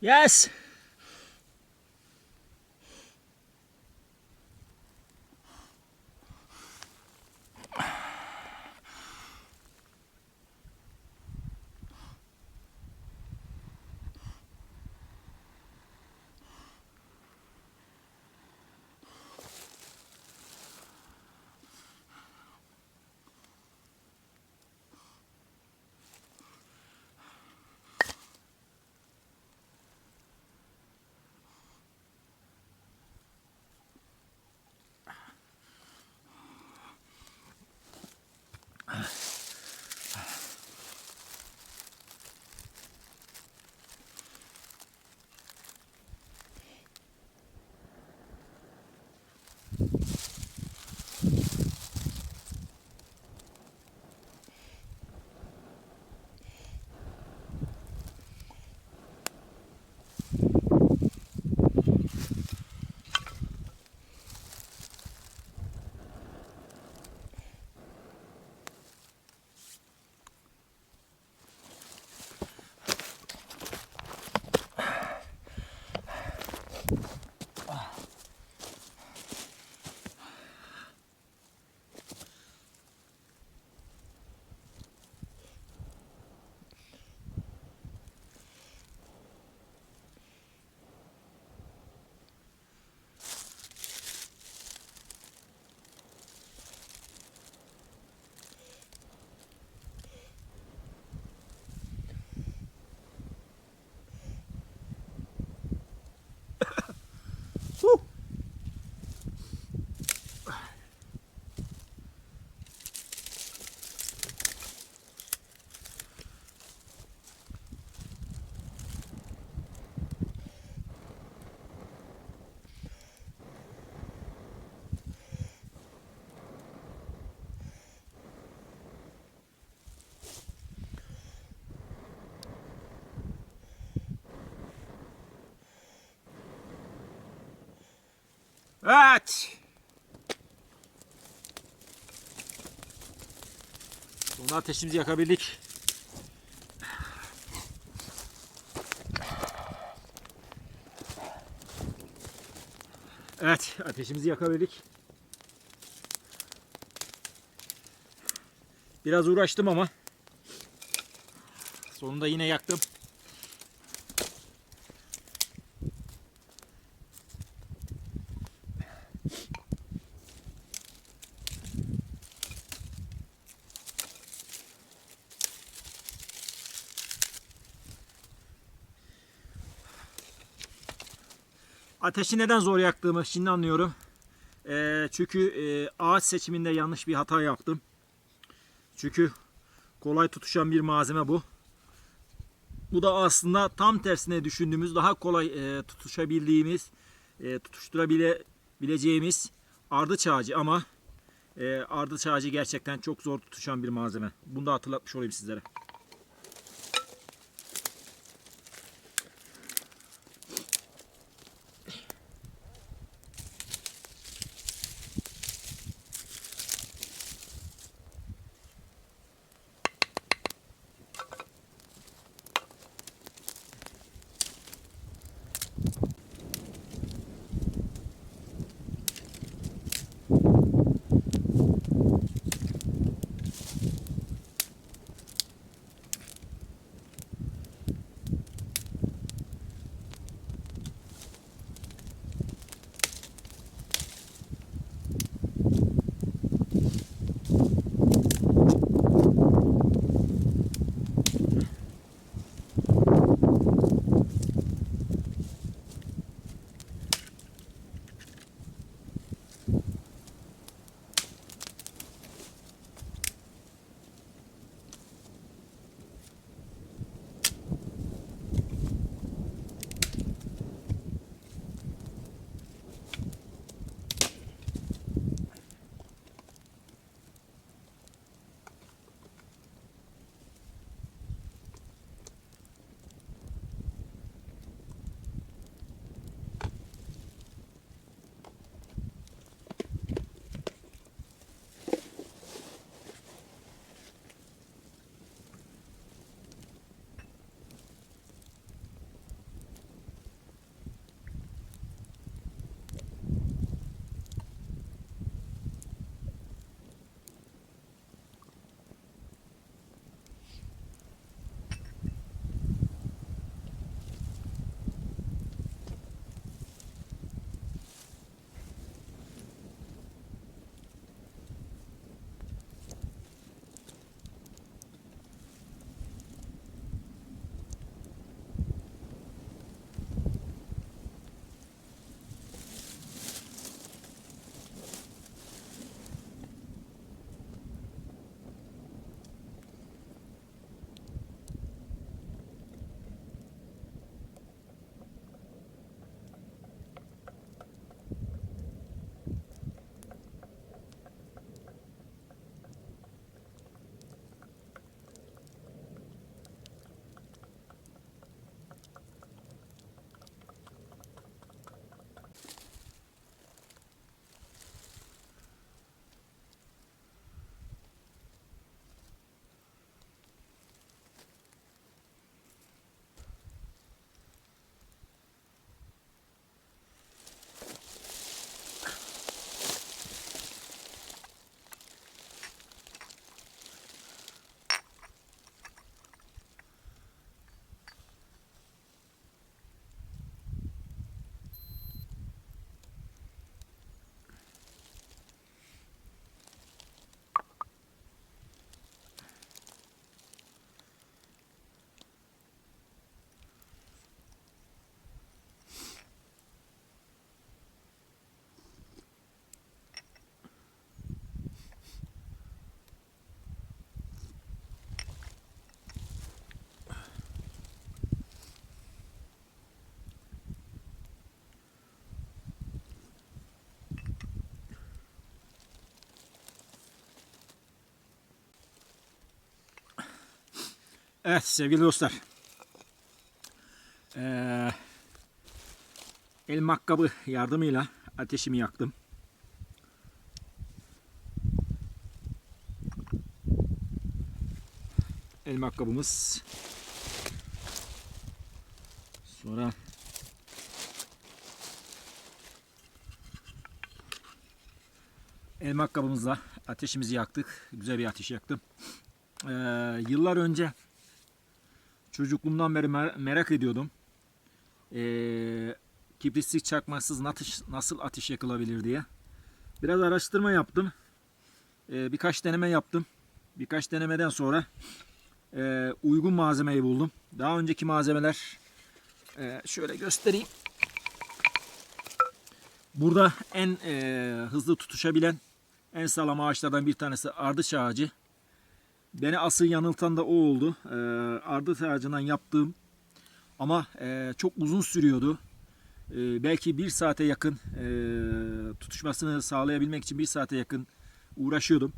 Yes. Evet. Sonunda ateşimizi yakabildik. Evet, ateşimizi yakabildik. Biraz uğraştım ama sonunda yine yaktım. Ateşi neden zor yaktığımı şimdi anlıyorum. Ee, çünkü e, ağaç seçiminde yanlış bir hata yaptım. Çünkü kolay tutuşan bir malzeme bu. Bu da aslında tam tersine düşündüğümüz daha kolay e, tutuşabildiğimiz, e, tutuşturabileceğimiz ardıç ağacı ama e, ardıç ağacı gerçekten çok zor tutuşan bir malzeme. Bunu da hatırlatmış olayım sizlere. Evet sevgili dostlar. Ee, el makkabı yardımıyla ateşimi yaktım. El makkabımız. Sonra el makkabımızla ateşimizi yaktık. Güzel bir ateş yaktım. Ee, yıllar önce çocukluğumdan beri mer- merak ediyordum. Ee, kibritlik çakmaksız ateş, nasıl ateş yakılabilir diye. Biraz araştırma yaptım. Ee, birkaç deneme yaptım. Birkaç denemeden sonra e, uygun malzemeyi buldum. Daha önceki malzemeler e, şöyle göstereyim. Burada en e, hızlı tutuşabilen en sağlam ağaçlardan bir tanesi ardıç ağacı. Beni asıl yanıltan da o oldu. E, ardıç ağacından yaptığım ama e, çok uzun sürüyordu. E, belki bir saate yakın e, tutuşmasını sağlayabilmek için bir saate yakın uğraşıyordum.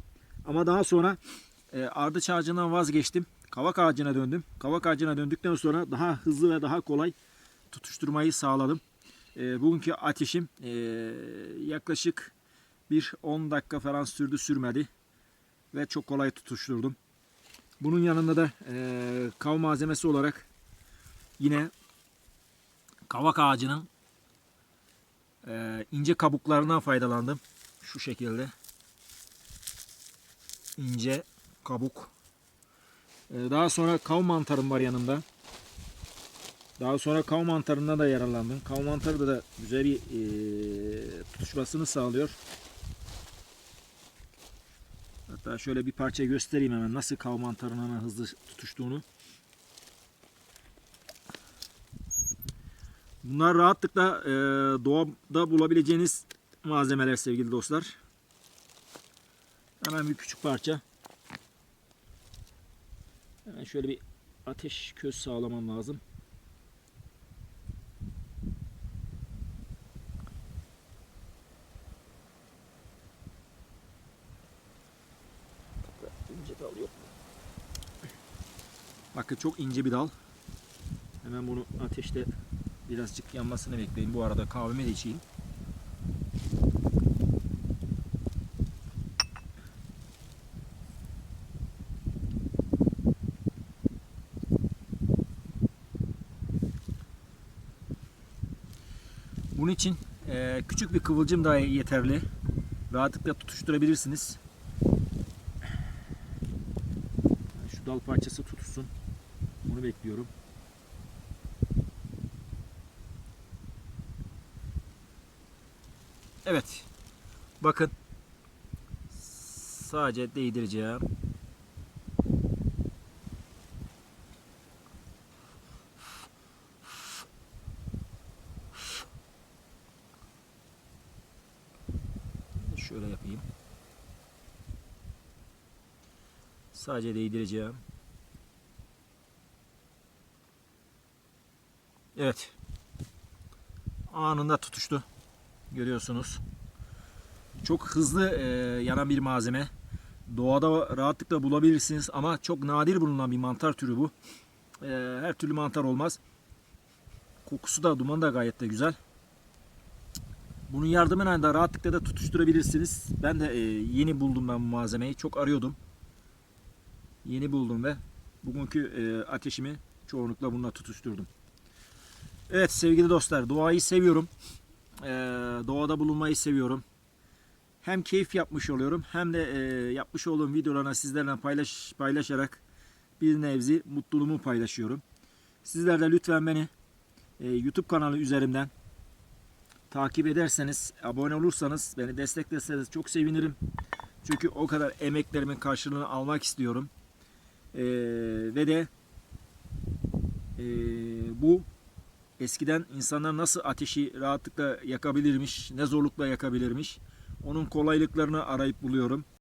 Ama daha sonra e, ardıç ağacından vazgeçtim. Kavak ağacına döndüm. Kavak ağacına döndükten sonra daha hızlı ve daha kolay tutuşturmayı sağladım. E, bugünkü ateşim e, yaklaşık bir 10 dakika falan sürdü sürmedi. Ve çok kolay tutuşturdum. Bunun yanında da e, kav malzemesi olarak yine kavak ağacının e, ince kabuklarından faydalandım. Şu şekilde. ince kabuk. E, daha sonra kav mantarım var yanımda. Daha sonra kav mantarından da yararlandım. Kav mantarı da, da güzel bir e, tutuşmasını sağlıyor. Hatta şöyle bir parça göstereyim hemen nasıl kav mantarının hemen hızlı tutuştuğunu. Bunlar rahatlıkla e, doğada bulabileceğiniz malzemeler sevgili dostlar. Hemen bir küçük parça. Hemen şöyle bir ateş köz sağlamam lazım. İnce dal yok. Bakın çok ince bir dal. Hemen bunu ateşte birazcık yanmasını bekleyin. Bu arada kahvemi de içeyim. Bunun için küçük bir kıvılcım daha yeterli. Rahatlıkla tutuşturabilirsiniz. Şu dal parçası tutuşsun. Bunu bekliyorum. Evet. Bakın. Sadece değdireceğim. Şöyle yapayım. Sadece değdireceğim. Evet. Anında tutuştu. Görüyorsunuz. Çok hızlı e, yanan bir malzeme. Doğada rahatlıkla bulabilirsiniz ama çok nadir bulunan bir mantar türü bu. E, her türlü mantar olmaz. Kokusu da duman da gayet de güzel. Bunun yardımıyla da rahatlıkla da tutuşturabilirsiniz. Ben de e, yeni buldum ben bu malzemeyi. Çok arıyordum. Yeni buldum ve bugünkü e, ateşimi çoğunlukla bununla tutuşturdum. Evet sevgili dostlar doğayı seviyorum. Ee, doğada bulunmayı seviyorum. Hem keyif yapmış oluyorum hem de e, yapmış olduğum videolarına sizlerle paylaş, paylaşarak bir nevzi mutluluğumu paylaşıyorum. Sizler de lütfen beni e, YouTube kanalı üzerinden takip ederseniz, abone olursanız, beni desteklerseniz çok sevinirim. Çünkü o kadar emeklerimin karşılığını almak istiyorum. Ee, ve de e, bu eskiden insanlar nasıl ateşi rahatlıkla yakabilirmiş, ne zorlukla yakabilirmiş. Onun kolaylıklarını arayıp buluyorum.